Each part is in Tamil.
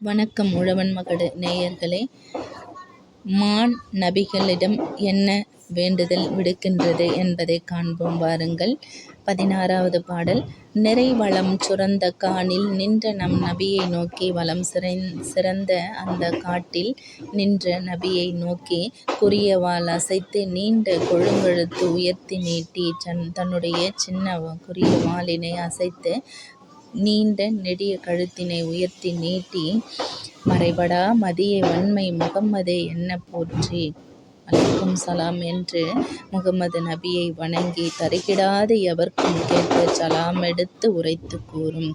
வணக்கம் உழவன் மகடு நேயர்களே. மான் நபிகளிடம் என்ன வேண்டுதல் விடுக்கின்றது என்பதை காண்போம் வாருங்கள். பதினாறாவது பாடல். நிறை வளம் சுரந்த காணில் நின்ற நம் நபியை நோக்கி வளம் சிறந்த அந்த காட்டில் நின்ற நபியை நோக்கி குரியவால் அசைத்து நீண்ட கொழுங்கழுத்து உயர்த்தி நீட்டி தன் தன்னுடைய சின்ன குரியவாலினை அசைத்து நீண்ட நெடிய கழுத்தினை உயர்த்தி நீட்டி மறைபடா மதிய வன்மை முகம்மதே என்ன போற்றி. அலைக்கும் சலாம் என்று முகமது நபியை வணங்கி தருகிடாது எவர்க்கும் கேட்டு சலாம் எடுத்து உரைத்து கூறும்.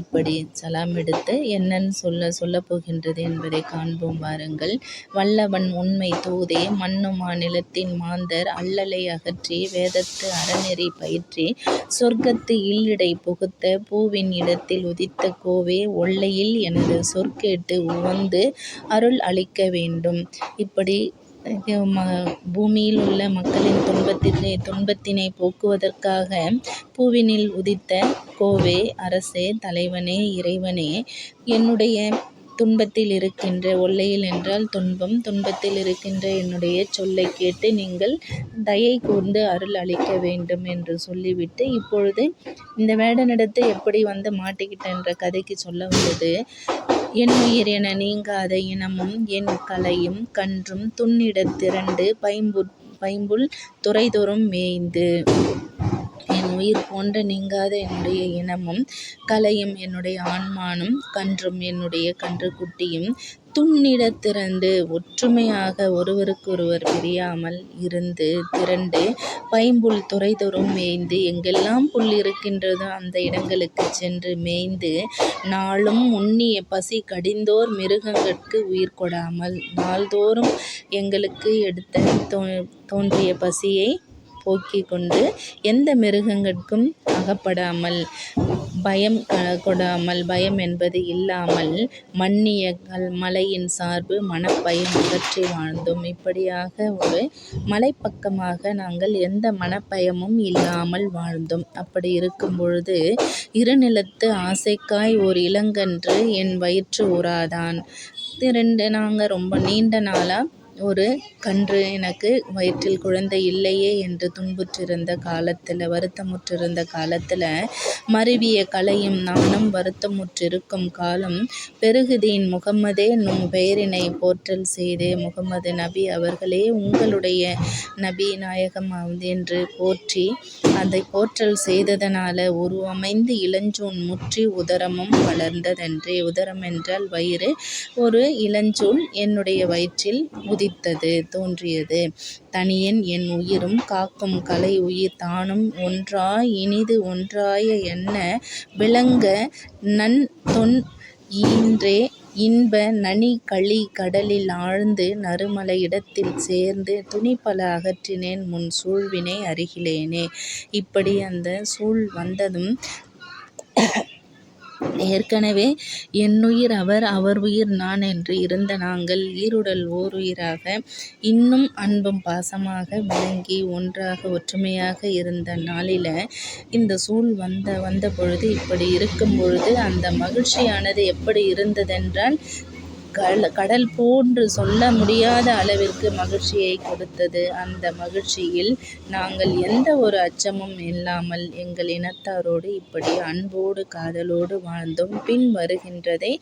இப்படி சலாம் எடுத்து என்னன்னு சொல்ல சொல்லப் போகின்றது என்பதை காண்போம் வாருங்கள். வல்லவன் உண்மை தூதே மண்ணு மாநிலத்தின் மாந்தர் அல்லலை அகற்றி வேதத்து அறநெறி பயிற்றி சொர்க்கத்து இல்லிடை புகுத்த பூவின் இடத்தில் உதித்த கோவே ஒல்லையில் எனது சொற்கேட்டு உவந்து அருள் அளிக்க வேண்டும். இப்படி பூமியில் உள்ள மக்களின் துன்பத்தினை துன்பத்தினை போக்குவதற்காக பூவினில் உதித்த கோவே அரசே தலைவனே இறைவனே என்னுடைய துன்பத்தில் இருக்கின்ற ஒல்லையில் என்றால் துன்பம் துன்பத்தில் இருக்கின்ற என்னுடைய சொல்லை கேட்டு நீங்கள் தயை கூர்ந்து அருள் அளிக்க வேண்டும் என்று சொல்லிவிட்டு இப்பொழுது இந்த வேடனிடத்தை எப்படி வந்து மாட்டிக்கிட்டேன்ற கதைக்கு சொல்ல வந்தது. என் உயிர் என நீங்காத இனமும் என் கலையும் கன்றும் துன்னிடத் திரண்டு பைம்புல் பைம்புல் துறைதொறும் மேய்ந்து. என் உயிர் போன்ற நீங்காத என்னுடைய இனமும் கலையும் என்னுடைய ஆன்மானும் கன்றும் என்னுடைய கன்றுக்குட்டியும் துன்னிடத் திரண்டு ஒற்றுமையாக ஒருவருக்கொருவர் பிரியாமல் இருந்து திரண்டு பைம்புல் துறைதொறும் மேய்ந்து எங்கெல்லாம் புல் இருக்கின்றதோ அந்த இடங்களுக்குச் சென்று மேய்ந்து நாளும் உண்ணிய பசி கடிந்தோர் மிருகங்கட்கு உயிர் கொடாமல் நாள்தோறும் எங்களுக்கு எடுத்த தோன்றிய பசியை போக்கிக் கொண்டு எந்த மிருகங்கட்கும் அகப்படாமல் பயம் கொடாமல் பயம் என்பது இல்லாமல் மன்னிய கல் மலையின் சார்பு மனப்பயம் அகற்றி வாழ்ந்தோம். இப்படியாக ஒரு மலைப்பக்கமாக நாங்கள் எந்த மனப்பயமும் இல்லாமல் வாழ்ந்தோம். அப்படி இருக்கும் பொழுது இருநிலத்து ஆசைக்காய் ஒரு இளங்கன்று என் வயிற்று உறாதான் திரண்டு நாங்கள் ரொம்ப நீண்ட நாளாக ஒரு கன்று எனக்கு வயிற்றில் குழந்தை இல்லையே என்று துன்புற்றிருந்த காலத்தில் வருத்தமுற்றிருந்த காலத்தில் மருவிய கலையும் நானும் வருத்தமுற்றிருக்கும் காலம் பெருகுதீன் முகம்மதே நும் பெயரினை போற்றல் செய்து முகமது நபி அவர்களே உங்களுடைய நபி நாயகம் என்று போற்றி அதை போற்றல் செய்ததனால உருவமைந்து இளஞ்சூன் முற்றி உதரமும் வளர்ந்ததன்றே. உதரம் என்றால் வயிறு. ஒரு இளஞ்சூல் என்னுடைய வயிற்றில் உதி உதித்தது தோன்றியது தனியன் என் உயிரும் காக்கும் கலை உயிர் தானும் ஒன்றா இனிது ஒன்றாய என்ன விளங்க நன் தொன் ஈன்றே இன்ப நனி களி கடலில் ஆழ்ந்து நறுமலை இடத்தில் சேர்ந்து துணிபல அகற்றினேன் முன் சூழ்வினை அறிகிலேனே. இப்படி அந்த சூழ் வந்ததும் ஏற்கனவே என்னுயிர் அவர் அவர் உயிர் நான் என்று இருந்த நாங்கள் ஈருடல் ஓருயிராக இன்னும் அன்பும் பாசமாக விளங்கி ஒன்றாக ஒற்றுமையாக இருந்த நாளில இந்த சூழ் வந்த வந்த பொழுது இப்படி இருக்கும் பொழுது அந்த மகிழ்ச்சியானது எப்படி இருந்ததென்றால் கல் கடல் போன்று சொல்ல முடியாத அளவிற்கு மகிழ்ச்சியை கொடுத்தது. அந்த மகிழ்ச்சியில் நாங்கள் எந்த ஒரு அச்சமும் இல்லாமல் எங்கள் இனத்தாரோடு இப்படி அன்போடு காதலோடு வாழ்ந்தோம். பின் வருகின்றதை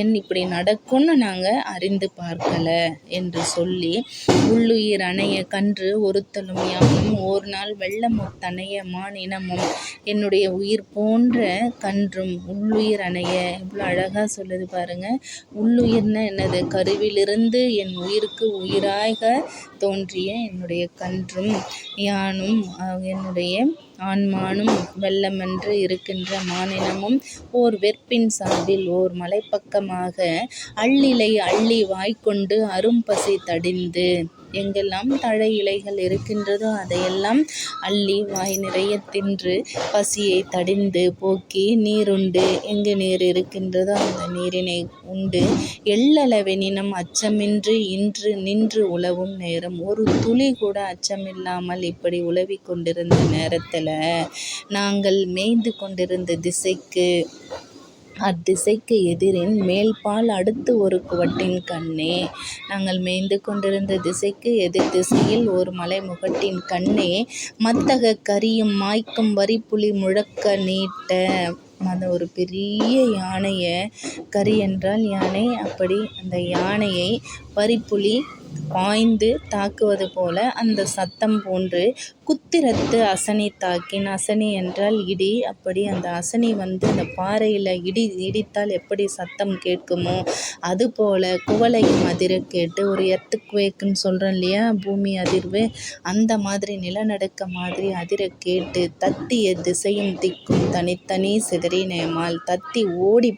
என் இப்படி நடக்கும்னு நாங்கள் அறிந்து பார்க்கல என்று சொல்லி உள்ளுயிர் அணைய கன்று ஒருத்தலும் யானும் ஓர் நாள் வெள்ளமுத்தணைய மானினமும் என்னுடைய உயிர் போன்ற கன்றும் உள்ளுயிர் அணைய. இவ்வளோ அழகாக சொல்லுது பாருங்கள் உள்ளுயிர் என்ன என்னது? கருவிலிருந்து என் உயிருக்கு உயிராக தோன்றிய என்னுடைய கன்றும் யானும் என்னுடைய ஆன்மானும் வெள்ளமென்று இருக்கின்ற மானினமும் ஓர் வெற்பின் சார்பில் ஓர் மலைப்பக்கமாக அள்ளிலை அள்ளி வாய்க்கொண்டு அரும்பசி தடிந்து எங்கெல்லாம் தழை இலைகள் இருக்கின்றதோ அதையெல்லாம் அள்ளி வாய் நிறைய தின்று பசியை தடிந்து போக்கி நீருண்டு எங்கு நீர் இருக்கின்றதோ அந்த நீரினை உண்டு. எள்ளளவெனினும் அச்சமின்றி இன்று நின்று உழவும் நேரம். ஒரு துளி கூட அச்சமில்லாமல் இப்படி உழவிக் கொண்டிருந்த நேரத்தில் நாங்கள் மேய்ந்து கொண்டிருந்த திசைக்கு அத்திசைக்கு எதிரின் மேல்பால் அடுத்து ஒரு குவட்டின் கண்ணே. நாங்கள் மேய்ந்து கொண்டிருந்த திசைக்கு எதிர் திசையில் ஓர் மலைமுகட்டின் கண்ணே மத்தக கரியும் மாய்க்கும் வரிப்புலி முழக்க நீட்ட. அந்த ஒரு பெரிய யானையை கரி என்றால் யானை. அப்படி அந்த யானையை வரிப்புலி பாய்ந்து தாக்குவது போல அந்த சத்தம் போன்று குத்திரத்து அசனி தாக்கின். அசனி என்றால் இடி. அப்படி அந்த அசனி வந்து அந்த பாறையில் இடி இடித்தால் எப்படி சத்தம் கேட்குமோ அதுபோல குவளையும் அதிர கேட்டு ஒரு எர்த்குவேக்ன்னு சொல்கிறோம் இல்லையா பூமி அதிர்வு அந்த மாதிரி நிலநடுக்க மாதிரி அதிர கேட்டு தத்திய திசையும் திக்கும் தனித்தனி சிதறினேமால் தத்தி ஓடி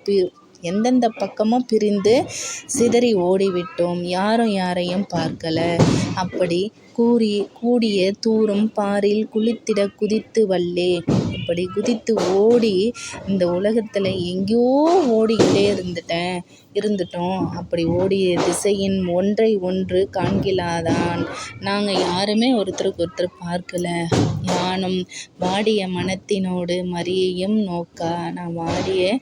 எந்தெந்த பக்கமும் பிரிந்து சிதறி ஓடிவிட்டோம். யாரும் யாரையும் பார்க்கல. கூறி கூடிய தூரம் பாரில் குளித்திட குதித்து வல்லே. இப்படி குதித்து ஓடி இந்த உலகத்தில் எங்கேயோ ஓடிக்கிட்டே இருந்துட்டோம். அப்படி ஓடிய திசையின் ஒன்றை ஒன்று காண்கிலாதான். நாங்கள் யாருமே ஒருத்தருக்கு ஒருத்தர் பார்க்கல. யானும் வாடிய மனத்தினோடு மறியையும் நோக்கா. நான் வாடிய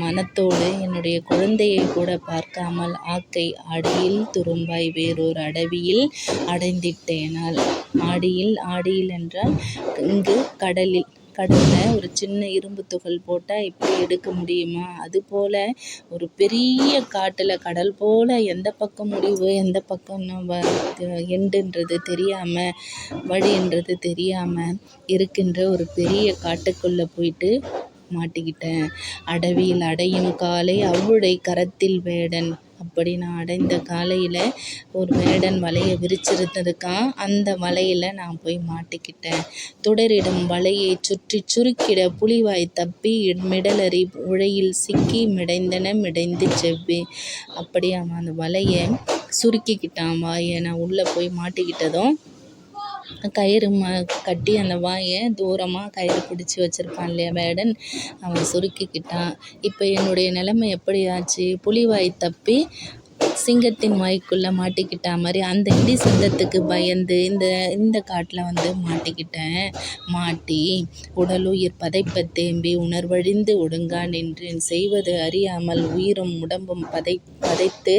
மனத்தோடு என்னுடைய குழந்தையை கூட பார்க்காமல் ஆக்கை ஆடியில் துரும்பாய் வேறோர் அடவியில் அடைந்திட்டேனால். ஆடியில் ஆடியில் என்றால் இங்கு கடலில். கடலில் ஒரு சின்ன இரும்பு துகள் போட்டால் இப்படி எடுக்க முடியுமா அதுபோல் ஒரு பெரிய காட்டில் கடல் போல் எந்த பக்கம் முடிவு எந்த பக்கம் எண்டுன்றது தெரியாமல் வழின்றது தெரியாமல் இருக்கின்ற ஒரு பெரிய காட்டுக்குள்ளே போயிட்டு மாட்டிக்கிட்டேன். அடவியில் அடையும் காலை அவ்வுடை கரத்தில் வேடன். அப்படி நான் அடைந்த காலையில் ஒரு வேடன் வலையை விரிச்சிருந்திருக்கான். அந்த வலையில் நான் போய் மாட்டிக்கிட்டேன். துடரிடும் வலையை சுற்றி சுருக்கிட புலிவாய் தப்பி மிடலறி உழையில் சிக்கி மிடைந்தன மிடைந்து செவ்வி. அப்படி அவன் அந்த வலையை சுருக்கிக்கிட்டான் வாயை நான் உள்ளே போய் மாட்டிக்கிட்டதும் கயிறு ம கட்டி அந்த வாயை தூரமாக கயிறு பிடிச்சி வச்சிருப்பான் இல்லையா வேடன் அவன் சுருக்கிக்கிட்டான். இப்போ என்னுடைய நிலைமை எப்படி ஆச்சு புலிவாய் தப்பி சிங்கத்தின் வாய்க்குள்ளே மாட்டிக்கிட்டா மாதிரி அந்த இடி சத்தத்துக்கு பயந்து இந்த இந்த காட்டில் வந்து மாட்டிக்கிட்டேன். மாட்டி உடலுயிர் பதைப்ப தேம்பி உணர்வழிந்து ஒடுங்கா நின்றேன். செய்வது அறியாமல் உயிரும் உடம்பும் பதை பதைத்து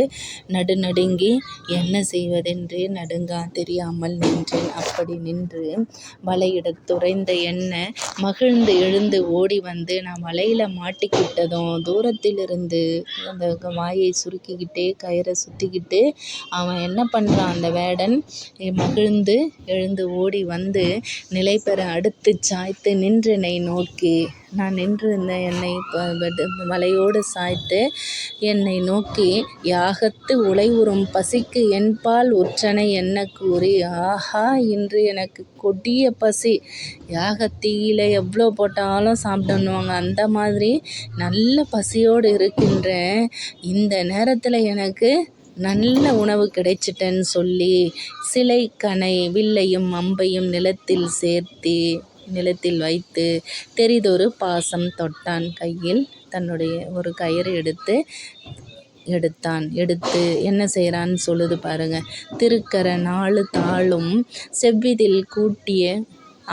நடுநடுங்கி என்ன செய்வதென்றே நடுங்கா தெரியாமல் நின்றேன். அப்படி நின்று வலையிடத் துறைந்த என்ன மகிழ்ந்து எழுந்து ஓடி வந்து நான் வலையில் மாட்டிக்கிட்டதும் தூரத்திலிருந்து அந்த வாயை சுருக்கிக்கிட்டே கயிறை சுற்றிக்கிட்டு அவன் என்ன பண்ணுறான் அந்த வேடன் மகிழ்ந்து எழுந்து ஓடி வந்து நிலைபெற அடுத்து சாய்த்து நின்றெனை நோக்கி. நான் நின்றிருந்த என்னை மலையோடு சாய்த்து என்னை நோக்கி யாகத்து உலைஉறும் பசிக்கு என்பால் உற்றனை என்ன கூறி ஆஹா இன்று எனக்கு கொடிய பசி. யாகத்தீயில எவ்வளோ போட்டாலும் சாப்பிடணுவாங்க. அந்த மாதிரி நல்ல பசியோடு இருக்கின்றேன். இந்த நேரத்தில் எனக்கு நல்ல உணவு கிடைச்சிட்டேன்னு சொல்லி சிலை கனை வில்லையும் அம்பையும் நிலத்தில் சேர்த்தி நிலத்தில் வைத்து தெரிதொரு பாசம் தொட்டான் கையில் தன்னுடைய ஒரு கயிறு எடுத்து எடுத்தான். எடுத்து என்ன செய்கிறான்னு சொல்லுது பாருங்க. திருக்கர நாலு தாளும் செவ்விதில் கூட்டிய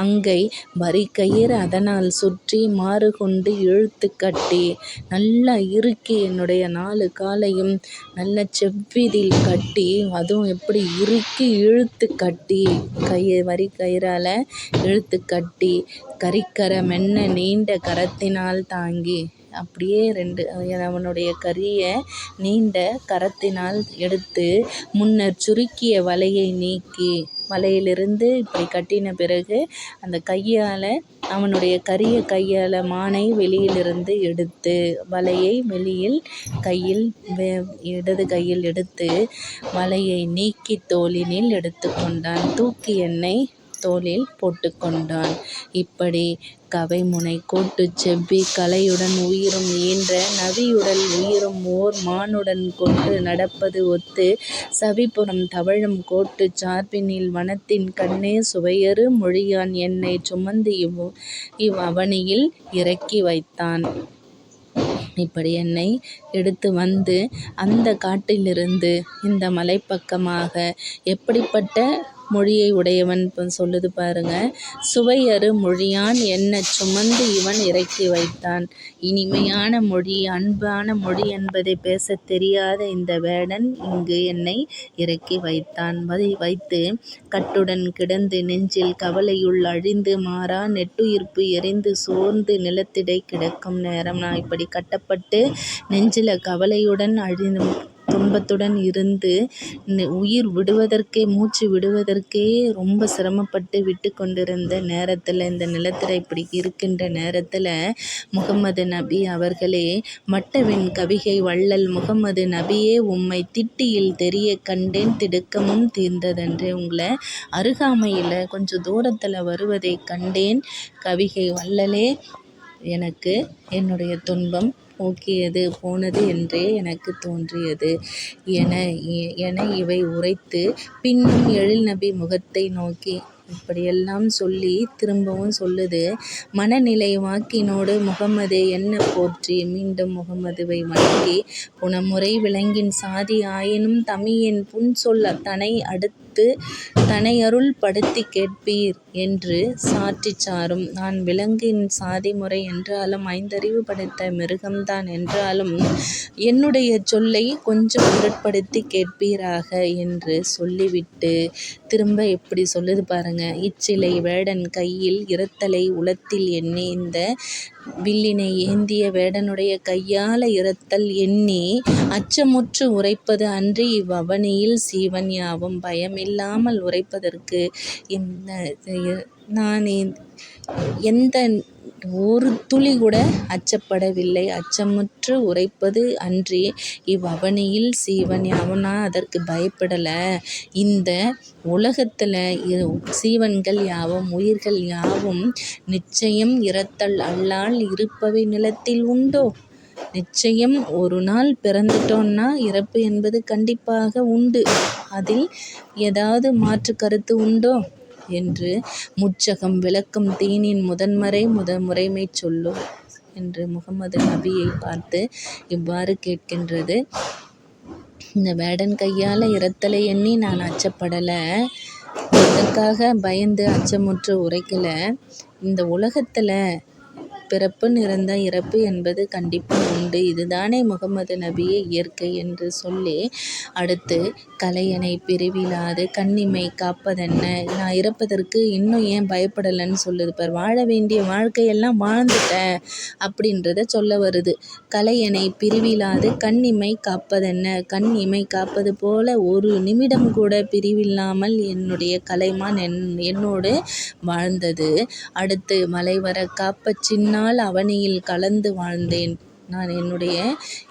அங்கை வரிக்கயிர் அதனால் சுற்றி மாறுகொண்டு இழுத்துக் கட்டி. நல்லா இறுக்கி என்னுடைய நாலு காலையும். நல்ல செவ்விதில் கட்டி அதுவும் எப்படி இறுக்கி இழுத்து கட்டி. கயிறு வரிக்கயிறால் இழுத்து கட்டி. கரிக்கரை மென்ன நீண்ட கரத்தினால் தாங்கி. அப்படியே ரெண்டு அவனுடைய கரியை நீண்ட கரத்தினால் எடுத்து முன்னர் சுருக்கிய வலையை நீக்கி. வலையிலிருந்து இப்படி கட்டின பிறகு அந்த கையால் அவனுடைய கரிய கையால் மானை வெளியிலிருந்து எடுத்து வலையை வெளியில் கையில் இடது கையில் எடுத்து வலையை நீக்கி தோளினில் எடுத்து கொண்டான். தூக்கி என்னை தோளில் போட்டுக்கொண்டான் இப்படி கவைமுனை கோட்டு கோட்டுச் செவ்வி கலையுடன் உயிரும் ஈன்ற நவியுடல் உயிரும் ஓர் மானுடன் கொண்டு நடப்பது ஒத்து சவிபுறம் தவழும் கோட்டுச் சார்பினில் வனத்தின் கண்ணே சுவையறு மொழியான் என்னைச் சுமந்து இவ் அவனியில் இறக்கி வைத்தான். இப்படி என்னை எடுத்து வந்து அந்தக் காட்டிலிருந்து இந்த மலைப்பக்கமாக எப்படிப்பட்ட மொழியை உடையவன் இப்போ சொல்லுது பாருங்க. சுவையறு மொழியான் என்ன சுமந்து இவன் இறக்கி வைத்தான். இனிமையான மொழி அன்பான மொழி என்பதை பேசத் தெரியாத இந்த வேடன் இங்கு என்னை இறக்கி வைத்தான். வைத்து கட்டுடன் கிடந்து நெஞ்சில் கவலையுள் அழிந்து மாறா நெட்டுயிர்ப்பு எரிந்து சோர்ந்து நிலத்திடை கிடக்கும் நேரம். நான் இப்படி கட்டப்பட்டு நெஞ்சில கவலையுடன் அழிந்து துன்பத்துடன் இருந்து உயிர் விடுவதற்கே மூச்சு விடுவதற்கே ரொம்ப சிரமப்பட்டு விட்டு கொண்டிருந்த நேரத்தில் இந்த நிலத்தில் இப்படி இருக்கின்ற நேரத்தில் முகமது நபி அவர்களே மட்டவின் கவிகை வள்ளல் முகமது நபியே உம்மை திட்டியில் தெரிய கண்டேன் திடுக்கமும் தீர்ந்ததென்று உங்களை அருகாமையில் கொஞ்சம் தூரத்தில் வருவதை கண்டேன். கவிகை வள்ளலே எனக்கு என்னுடைய துன்பம் போக்கியது போனது என்றே எனக்கு தோன்றியது. என என இவை உரைத்து பின்னும் எழில் நபி முகத்தை நோக்கி இப்படியெல்லாம் சொல்லி திரும்பவும் சொல்லுது. மனநிலை வாக்கினோடு முகமதே என்ன போற்றி? மீண்டும் முகமதுவை வணங்கி புனமுறை விலங்கின் சாதி ஆயினும் தமியின் புன்சொல் தனை அடுத்து தனையருள் படுத்தி கேட்பீர் என்று சாற்றிச் சாரும். நான் விலங்கின் சாதி முறை என்றாலும் ஐந்தறிவு படைத்த மிருகம்தான் என்றாலும் என்னுடைய சொல்லை கொஞ்சம் பொருட்படுத்தி கேட்பீராக என்று சொல்லிவிட்டு திரும்ப எப்படி சொல்லுது பாருங்க. இச்சிலை வேடன் கையில் இரத்தலை உளத்தில் எண்ணி இந்த வில்லினை ஏந்திய வேடனுடைய கையால இரத்தல் எண்ணி அச்சமுற்று உரைப்பது அன்றி இவ்வவனியில் சீவன் யாவும் பயமில்லாமல் உரைப்பதற்கு நான் எந்த ஒரு துளி கூட அச்சப்படவில்லை. அச்சமுற்று உரைப்பது அன்றி. இவ்வவனியில் சீவன் யாவனா அதற்கு பயப்படலை. இந்த உலகத்தில் சீவன்கள் யாவும் உயிர்கள் யாவும் நிச்சயம் இறத்தல் அல்லால் இருப்பவை நிலத்தில் உண்டோ? நிச்சயம் ஒரு நாள் பிறந்துட்டோன்னா இறப்பு என்பது கண்டிப்பாக உண்டு. அதில் ஏதாவது மாற்று கருத்து உண்டோ? என்று முச்சகம் விளக்கும் தீனின் முதன்மறை முறைமைச் சொல்லும் என்று முகமது நபியை பார்த்து இவ்வாறு கேட்கின்றது. இந்த வேடன் கையால் இறத்தலை எண்ணி நான் அச்சப்படலை. அதற்காக பயந்து அச்சமுற்று உரைக்கலை. இந்த உலகத்தில் பிறப்பு இருந்தால் இறப்பு என்பது கண்டிப்பாக உண்டு. இதுதானே முகமது நபியே இயற்கை என்று சொல்லி. அடுத்து கலையணை பிரிவிலாது கண்ணிமை காப்பதென்ன? நான் இறப்பதற்கு இன்னும் ஏன் பயப்படலைன்னு சொல்லுது பார். வாழ வேண்டிய வாழ்க்கையெல்லாம் வாழ்ந்துட்டேன் அப்படின்றத சொல்ல வருது. கலையணை பிரிவிலாது கண்ணிமை காப்பதென்ன? கண் இமை காப்பது போல ஒரு நிமிடம் கூட பிரிவில்லாமல் என்னுடைய கலைமான் என் என்னோடு வாழ்ந்தது. அடுத்து மலைவர காப்ப சின்ன நாள் அவனியில் கலந்து வாழ்ந்தேன். நான் என்னுடைய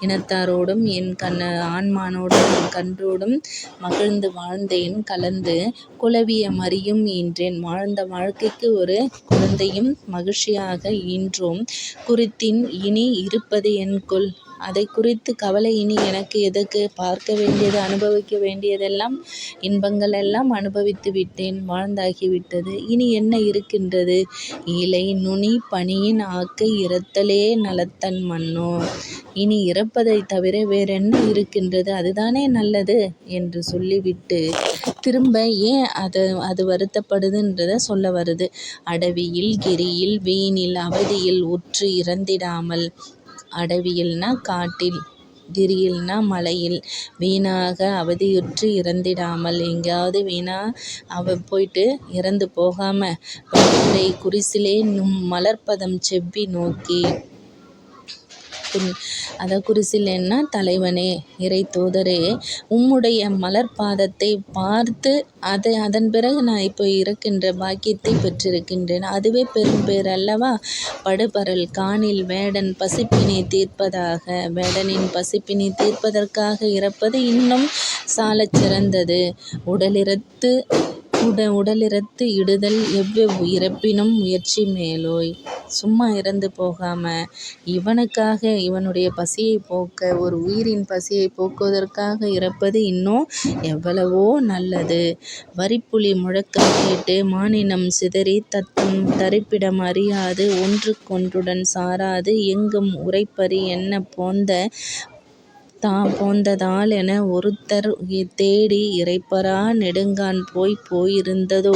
இனத்தாரோடும் என் கண் ஆண்மானோடும் என் கன்றோடும் மகிழ்ந்து வாழ்ந்தேன். கலந்து குலவிய மறியும் ஈன்றேன். வாழ்ந்த வாழ்க்கைக்கு ஒரு குழந்தையும் மகிழ்ச்சியாக ஈன்றோம். குறித்தின் இனி இருப்பது என் கொள். அதை குறித்து கவலை இனி எனக்கு எதற்கு? பார்க்க வேண்டியது அனுபவிக்க வேண்டியதெல்லாம் இன்பங்கள் எல்லாம் அனுபவித்து விட்டேன் வாழ்ந்தாகிவிட்டது இனி என்ன இருக்கின்றது? இலை நுனி பனியின் ஆக்கை இறத்தலே நலத்தன் மன்னோ. இனி இறப்பதை தவிர வேறென்ன இருக்கின்றது? அதுதானே நல்லது என்று சொல்லிவிட்டு திரும்ப ஏன் அது அது வருத்தப்படுதுன்றத சொல்ல வருது. அடவியில் கிரியில் வீணில் அவதியில் உற்று இறந்திடாமல் அடவியில்னா காட்டில் கிரியில்னா மலையில். வீணாக அவதியுற்று இறந்திடாமல் எங்கேயாவது வீணாக அவ போயிட்டு இறந்து போகாமல் குரிசிலே நும் மலர்ப்பதம் செவ்வி நோக்கி. அதை குறிசிலேன்னா தலைவனே இறை தூதரே உம்முடைய மலர் பாதத்தை பார்த்து அதை அதன் பிறகு நான் இப்போ இருக்கின்ற பாக்கியத்தை பெற்றிருக்கின்றேன். அதுவே பெரும் பேர் அல்லவா படுபரல் காணில் வேடன் பசிப்பினை தீர்ப்பதாக வேடனின் பசிப்பினை தீர்ப்பதற்காக இறப்பது இன்னும் சாலச் சிறந்தது உடலிறத்து உட உடலிறத்து இடுதல் எவ்வெவ் இறப்பினும் முயற்சி மேலோய். சும்மா இறந்து போகாமல் இவனுக்காக இவனுடைய பசியை போக்க ஒரு உயிரின் பசியை போக்குவதற்காக இறப்பது இன்னும் எவ்வளவோ நல்லது. வரிப்புலி முழக்கம் கேட்டு மானினம் சிதறி தத்தம் தரிப்பிடம் அறியாது ஒன்றுக்கொன்றுடன் சாராது எங்கும் உரைப்பறி என்ன போந்த போந்ததால் என ஒருத்தர் தேடி இறைப்பரா நெடுங்கான் போய் போயிருந்ததோ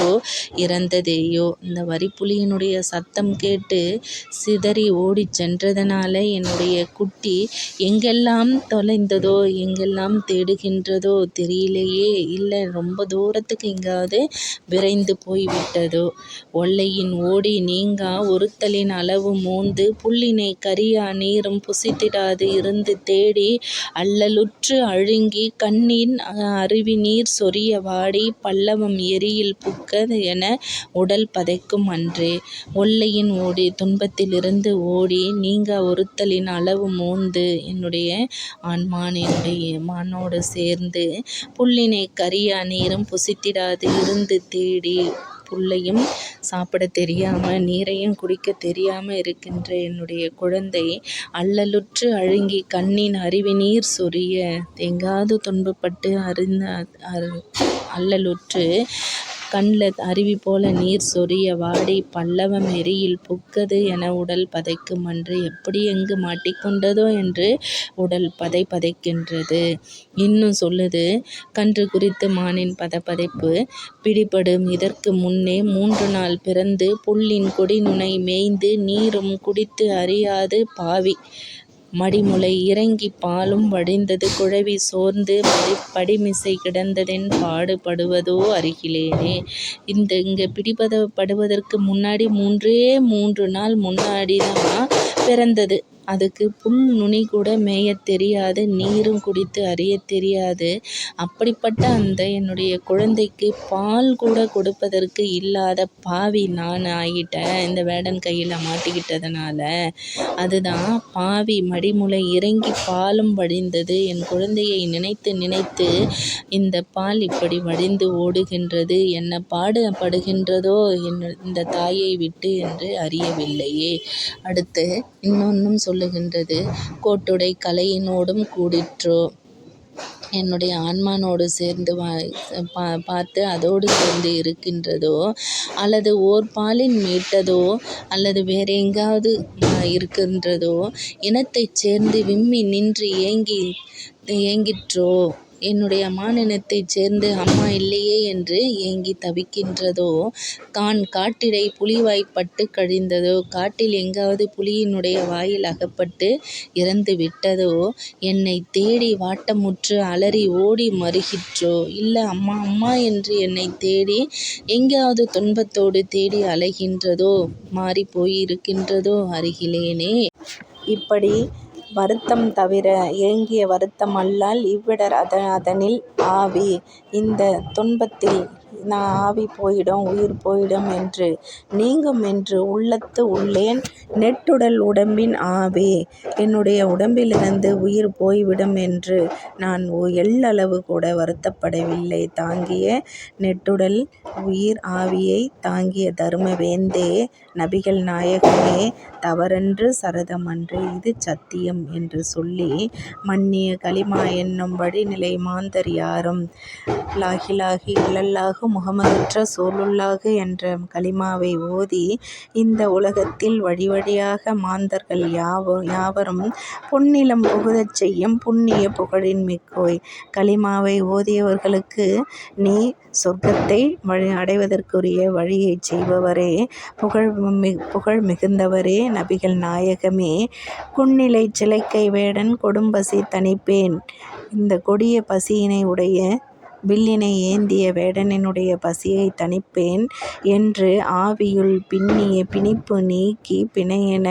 இறந்ததேயோ. இந்த வரிப்புலியினுடைய சத்தம் கேட்டு சிதறி ஓடிச் சென்றதனால என்னுடைய குட்டி எங்கெல்லாம் தொலைந்ததோ எங்கெல்லாம் தேடுகின்றதோ தெரியலையே இல்ல ரொம்ப தூரத்துக்கு எங்காவது விரைந்து போய் விட்டதோ. ஒல்லையின் ஓடி நீங்கா ஒருத்தலின் அளவு மோந்து புள்ளினை கரியா நீரும் புசித்திடாது இருந்து தேடி அல்லலுற்று அழுங்கி கண்ணின் அருவிநீர் சொரிய வாடி பல்லவம் எரியில் புக்க என உடல் பதைக்கும் அன்றே. ஒல்லையின் ஓடி துன்பத்திலிருந்து ஓடி நீங்கா ஒருத்தலின் அளவு மூந்து என்னுடைய ஆண்மான் என்னுடைய மானோடு சேர்ந்து புள்ளினைக் கரியா நீரும் புசித்திடாது இருந்து தேடி புல்லையும் சாப்பிட தெரியாமல் நீரையும் குடிக்கத் தெரியாமல் இருக்கின்ற என்னுடைய குழந்தை அல்லலுற்று அழுங்கி கண்ணின் அருவி நீர் சொரிய எங்காவது துன்பப்பட்டு அருந்த அல்லலுற்று கண்ல அருவி போல நீர் சொரிய வாடி பல்லவம் எரியில் புக்கது என உடல் பதைக்கும் அன்று எப்படி எங்கு மாட்டிக்கொண்டதோ என்று உடல் பதை பதைக்கின்றது. இன்னும் சொல்லுது கன்று குறித்து மானின் பதப்பதைப்பு பிடிபடும் இதற்கு முன்னே மூன்று நாள் பிறந்து புல்லின் கொடிநுனை மேய்ந்து நீரும் குடித்து அறியாது பாவி மடிமுலை இறங்கிப் பாலும் வடிந்தது குழவி சோர்ந்து படிமிசை கிடந்ததென் பாடு படுவதோ அறிகிலேனே. இந்த இங்க பிடிபடுவதற்கு முன்னாடி மூன்றே மூன்று நாள் முன்னாடிதான் பிறந்தது. அதுக்கு புல் நுனி கூட மேயத் தெரியாது நீரும் குடித்து அறியத் தெரியாது. அப்படிப்பட்ட அந்த என்னுடைய குழந்தைக்கு பால் கூட கொடுப்பதற்கு இல்லாத பாவி நான் ஆகிட்டேன். இந்த வேடன் கையில் மாட்டிக்கிட்டதுனால. அதுதான் பாவி மடிமுலை இறங்கி பாலும் வடிந்தது. என் குழந்தையை நினைத்து நினைத்து இந்த பால் இப்படி வடிந்து ஓடுகின்றது. என்ன பாடு படுகின்றதோ இந்த தாயை விட்டு என்று அறியவில்லையே. அடுத்து இன்னொன்னும் சொல்லுகின்றது. கோட்டுடை கலையினோடும் கூடிற்றோ? என்னுடைய ஆன்மானோடு சேர்ந்து பார்த்து அதோடு சேர்ந்து இருக்கின்றதோ? அல்லது ஓர் பாலின் மீட்டதோ? அல்லது வேறு எங்காவது இருக்கின்றதோ? இனத்தைச் சேர்ந்து விம்மி நின்று ஏங்கி ஏங்கிற்றோ? என்னுடைய மாநிலத்தைச் சேர்ந்து அம்மா இல்லையே என்று ஏங்கித் தவிக்கின்றதோ? தான் காட்டிடை புலிவாய்ப்பட்டு கழிந்ததோ? காட்டில் எங்காவது புலியினுடைய வாயில் அகப்பட்டு இறந்து விட்டதோ? என்னைத் தேடி வாட்டமுற்று அலறி ஓடி மறுகிற்றோ இல்ல அம்மா அம்மா என்று என்னைத் தேடி எங்காவது துன்பத்தோடு தேடி அலைகின்றதோ? மாறிப் போயிருக்கின்றதோ? அருகிலேனே. இப்படி வருத்தம் தவிர ஏங்கிய வருத்தம் அல்லால் இவ்விடர் அதனில் ஆவி. இந்த துன்பத்தில் நான் ஆவி போயிடும் உயிர் போயிடும் என்று. நீங்கும் என்று உள்ளத்து உள்ளேன் நெட்டுடல் உடம்பின் ஆவி. என்னுடைய உடம்பிலிருந்து உயிர் போய்விடும் என்று நான் எள்ளளவு கூட வருத்தப்படவில்லை. தாங்கிய நெட்டுடல் உயிர் ஆவியை தாங்கிய தரும வேந்தே நபிகள் நாயகமே தவறன்று சரதம் அன்று இது சத்தியம் என்று சொல்லி மன்னிய கலிமா என்னும் வழிநிலை மாந்தர் யாரும்? லாயிலாஹ இல்லல்லாஹு முகமதற்ற ரசூலுல்லாஹ் என்ற கலிமாவை ஓதி இந்த உலகத்தில் வழிவழியாக மாந்தர்கள் யாவரும் பொன்னிலம் புகுதச் செய்யும் புண்ணிய புகழின் மிக்கோய். கலிமாவை ஓதியவர்களுக்கு நீ சொர்க்கத்தை வழி அடைவதற்குரிய வழியைச் செய்பவரே புகழ் மிகுந்தவரே நபிகள் நாயகமே குன்னிலை சிலைக்கை வேடன் கொடும்பசி தணிப்பேன் இந்த கொடிய பசியினை உடைய வில்லினை ஏந்திய வேடனினுடைய பசியைத் தணிப்பேன் என்று ஆவியுள் பின்னிய பிணிப்பு நீக்கிப் பிணையென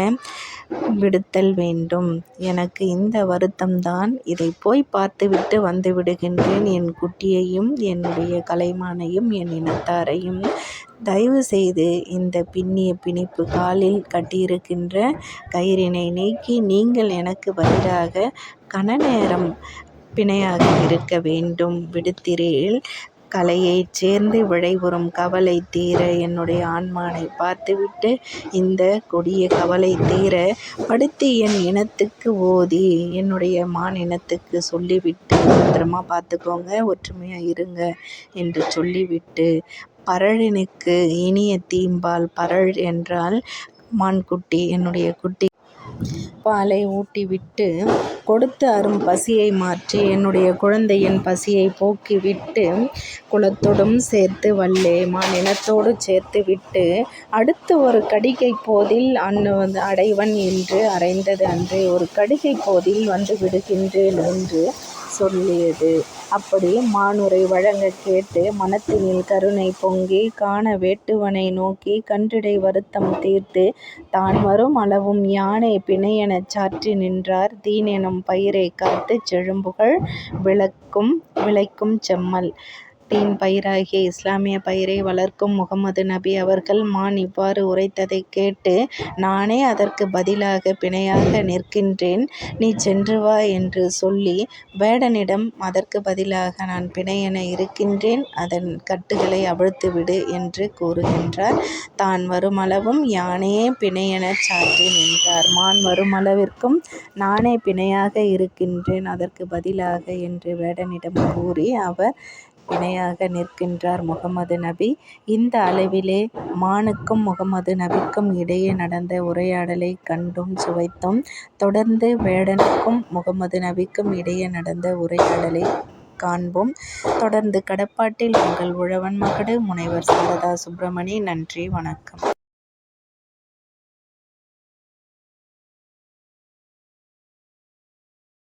விடுத்தல் வேண்டும். எனக்கு இந்த வருத்தம்தான் இதைப் போய்ப் பார்த்துவிட்டு வந்துவிடுகின்றேன் என் குட்டியையும் என்னுடைய கலைமானையும் என் இனத்தாரையும் தயவு செய்து இந்தப் பின்னிய பிணிப்பு காலில் கட்டியிருக்கின்ற கயிறினை நீக்கி நீங்கள் எனக்கு பதிலாக கணநேரம் பிணையாக இருக்க வேண்டும். விடுத்திரையில் கலையைச் சேர்ந்து விழைவுறும் கவலை தீர என்னுடைய ஆன்மானை பார்த்துவிட்டு இந்த கொடிய கவலை தீர படுத்து என் இனத்துக்கு ஓதி என்னுடைய மான் இனத்துக்கு சொல்லிவிட்டு பத்திரமா பார்த்துக்கோங்க ஒற்றுமையாக இருங்க என்று சொல்லிவிட்டு பரழினுக்கு இனிய தீம்பால் பரழ் என்றால் மான்குட்டி என்னுடைய குட்டி பாலை ஊட்டிவிட்டு கொடுத்து அரும் பசியை மாற்றி என்னுடைய குழந்தையின் பசியை போக்கிவிட்டு குளத்தோடும் சேர்த்து வல்லே. மாநிலத்தோடு சேர்த்து விட்டு அடுத்து ஒரு கடிகை போதில் அன்னு வந்து அடைவன் என்று அறைந்தது அன்றே. ஒரு கடிகை போதில் வந்து விடுகின்றேன் என்று சொல்லியது. அப்படி மானுரை வழங்கக் கேட்டு மனத்தினில் கருணை பொங்கி காண வேட்டுவனை நோக்கி கன்றிடை வருத்தம் தீர்த்து தான் வரும் அளவும் யானை பிணையெனச் சாற்றி நின்றார். தீனெனும் பயிரை காத்துச் செழும்புகழ் விளக்கும் விளைக்கும் செம்மல். நாட்டின் பயிராகிய இஸ்லாமிய பயிரை வளர்க்கும் முகமது நபி அவர்கள் மான் இவ்வாறு உரைத்ததைக் கேட்டு நானே அதற்கு பதிலாக பிணையாக நிற்கின்றேன். நீ சென்று வா என்று சொல்லி வேடனிடம் அதற்கு பதிலாக நான் பிணையென இருக்கின்றேன். அதன் கட்டுகளை அவிழ்த்து விடு என்று கூறுகின்றார். தான் வருமளவும் யானையே பிணையென சாற்றி நின்றார். மான் வருமளவிற்கும் நானே பிணையாக இருக்கின்றேன். அதற்கு பதிலாக என்று வேடனிடம் கூறி அவர் இணையாக நிற்கின்றார் முகமது நபி. இந்த அளவிலே மானுக்கும் முகமது நபிக்கும் இடையே நடந்த உரையாடலை கண்டும் சுவைத்தும் தொடர்ந்து வேடனுக்கும் முகமது நபிக்கும் இடையே நடந்த உரையாடலை காண்போம். தொடர்ந்து கடப்பாட்டில் உங்கள் உழவன் மகடு முனைவர் சாரதா சுப்பிரமணி நன்றி வணக்கம்.